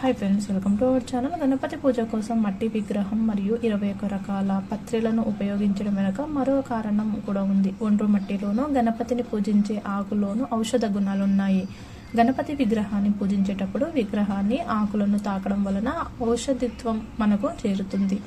Hi friends welcome to our channel Ganapati puja కోసం మట్టి విగ్రహం మరియు ఇరవై ఒక రకాల పత్రిలను ఉపయోగించడం వెనుక మరో కారణం కూడా ఉంది. ఒండ్రు మట్టిలోనూ గణపతిని పూజించే ఆకులోనూ ఔషధ గుణాలు ఉన్నాయి గణపతి విగ్రహాన్ని పూజించేటప్పుడు విగ్రహాన్ని ఆకులను తాకడం వలన ఔషధిత్వం మనకు చేరుతుంది.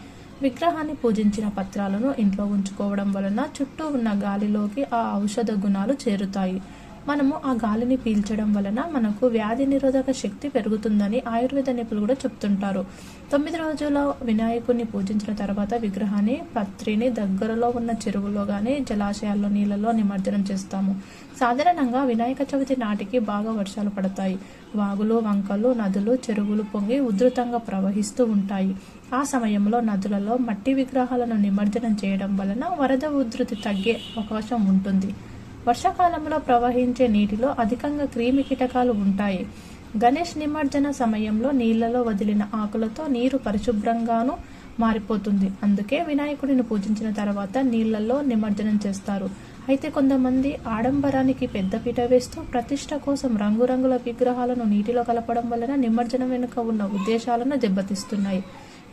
విగ్రహాన్ని పూజించిన పత్రాలను ఇంట్లో ఉంచుకోవడం వలన చుట్టూ ఉన్న గాలిలోకి ఆ ఔషధ గుణాలు చేరుతాయి. మనము ఆ గాలిని పీల్చడం వలన మనకు వ్యాధి నిరోధక శక్తి పెరుగుతుందని ఆయుర్వేద నిపుణులు కూడా చెప్తుంటారు. తొమ్మిది రోజుల వినాయకుడిని పూజించిన తర్వాత విగ్రహాన్ని పత్రిని దగ్గరలో ఉన్న చెరువులో కానీ జలాశయాల్లో నీళ్ళలో నిమజ్జనం చేస్తాము. సాధారణంగా వినాయక చవితి నాటికి బాగా వర్షాలు పడతాయి. వాగులు వంకలు నదులు చెరువులు పొంగి ఉధృతంగా ప్రవహిస్తూ ఉంటాయి. ఆ సమయంలో నదులలో మట్టి విగ్రహాలను నిమజ్జనం చేయడం వలన వరద ఉధృతి తగ్గే అవకాశం ఉంటుంది. వర్షాకాలంలో ప్రవహించే నీటిలో అధికంగా క్రిమి కీటకాలు ఉంటాయి. గణేష్ నిమజ్జన సమయంలో నీళ్ళలో వదిలిన ఆకులతో నీరు పరిశుభ్రంగాను మారిపోతుంది. అందుకే వినాయకుడిని పూజించిన తర్వాత నీళ్ళలో నిమజ్జనం చేస్తారు. అయితే కొంతమంది ఆడంబరానికి పెద్దపీట వేస్తూ ప్రతిష్ట కోసం రంగురంగుల విగ్రహాలను నీటిలో కలపడం వలన నిమజ్జనం వెనుక ఉన్న ఉద్దేశాలను దెబ్బతీస్తున్నాయి.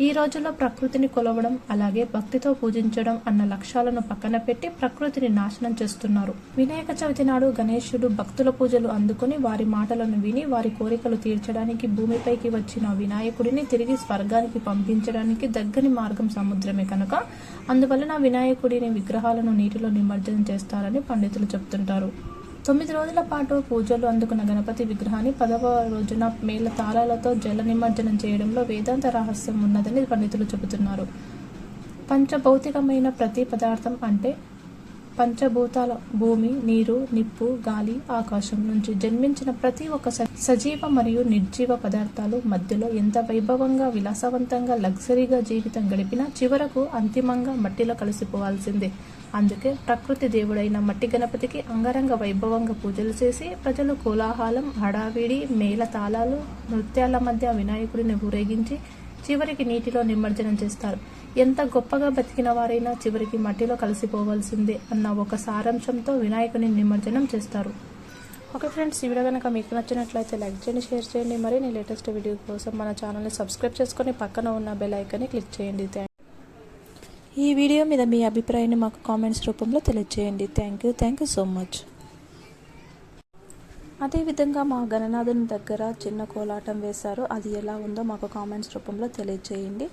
ఈ రోజుల్లో ప్రకృతిని కొలవడం అలాగే భక్తితో పూజించడం అన్న లక్ష్యాలను పక్కన పెట్టి ప్రకృతిని నాశనం చేస్తున్నారు. వినాయక చవితి నాడు గణేశుడు భక్తుల పూజలు అందుకుని వారి మాటలను విని వారి కోరికలు తీర్చడానికి భూమిపైకి వచ్చిన వినాయకుడిని తిరిగి స్వర్గానికి పంపించడానికి దగ్గని మార్గం సముద్రమే కనుక. అందువలన వినాయకుడిని విగ్రహాలను నీటిలో నిమజ్జనం చేస్తారని పండితులు చెప్తుంటారు. తొమ్మిది రోజుల పాటు పూజలు అందుకున్న గణపతి విగ్రహాన్ని పదవ రోజున మేల తారాలతో జల నిమజ్జనం చేయడంలో వేదాంత రహస్యం ఉన్నదని పండితులు చెబుతున్నారు. పంచభౌతికమైన ప్రతి పదార్థం అంటే పంచభూతాల భూమి నీరు నిప్పు గాలి ఆకాశం నుంచి జన్మించిన ప్రతి ఒక్క స- సజీవ మరియు నిర్జీవ పదార్థాలు మధ్యలో ఎంత వైభవంగా విలాసవంతంగా లగ్జరీగా జీవితం గడిపినా చివరకు అంతిమంగా మట్టిలో కలిసిపోవాల్సిందే. అందుకే ప్రకృతి దేవుడైన మట్టి గణపతికి అంగరంగ వైభవంగా పూజలు చేసి ప్రజలు కోలాహలం హడావిడి మేళ తాళాలు నృత్యాల మధ్య వినాయకుడిని ఊరేగించి చివరికి నీటిలో నిమజ్జనం చేస్తారు. ఎంత గొప్పగా బతికిన వారైనా చివరికి మట్టిలో కలిసిపోవాల్సిందే అన్న ఒక సారాంశంతో వినాయకుని నిమజ్జనం చేస్తారు. ఓకే ఫ్రెండ్స్ ఈ వీడియో కనుక మీకు నచ్చినట్లయితే లైక్ చేయండి షేర్ చేయండి. మరి నేను లేటెస్ట్ వీడియో కోసం మన ఛానల్ని సబ్స్క్రైబ్ చేసుకొని పక్కన ఉన్న బెల్ ఐకాన్ని క్లిక్ చేయండి. థ్యాంక్ ఈ వీడియో మీద మీ అభిప్రాయాన్ని మాకు కామెంట్స్ రూపంలో తెలియజేయండి thank you. Thank you so much. అదేవిధంగా మా గణనాథుని దగ్గర చిన్న కోలాటం వేశారు. అది ఎలా ఉందో మాకు కామెంట్స్ రూపంలో తెలియజేయండి.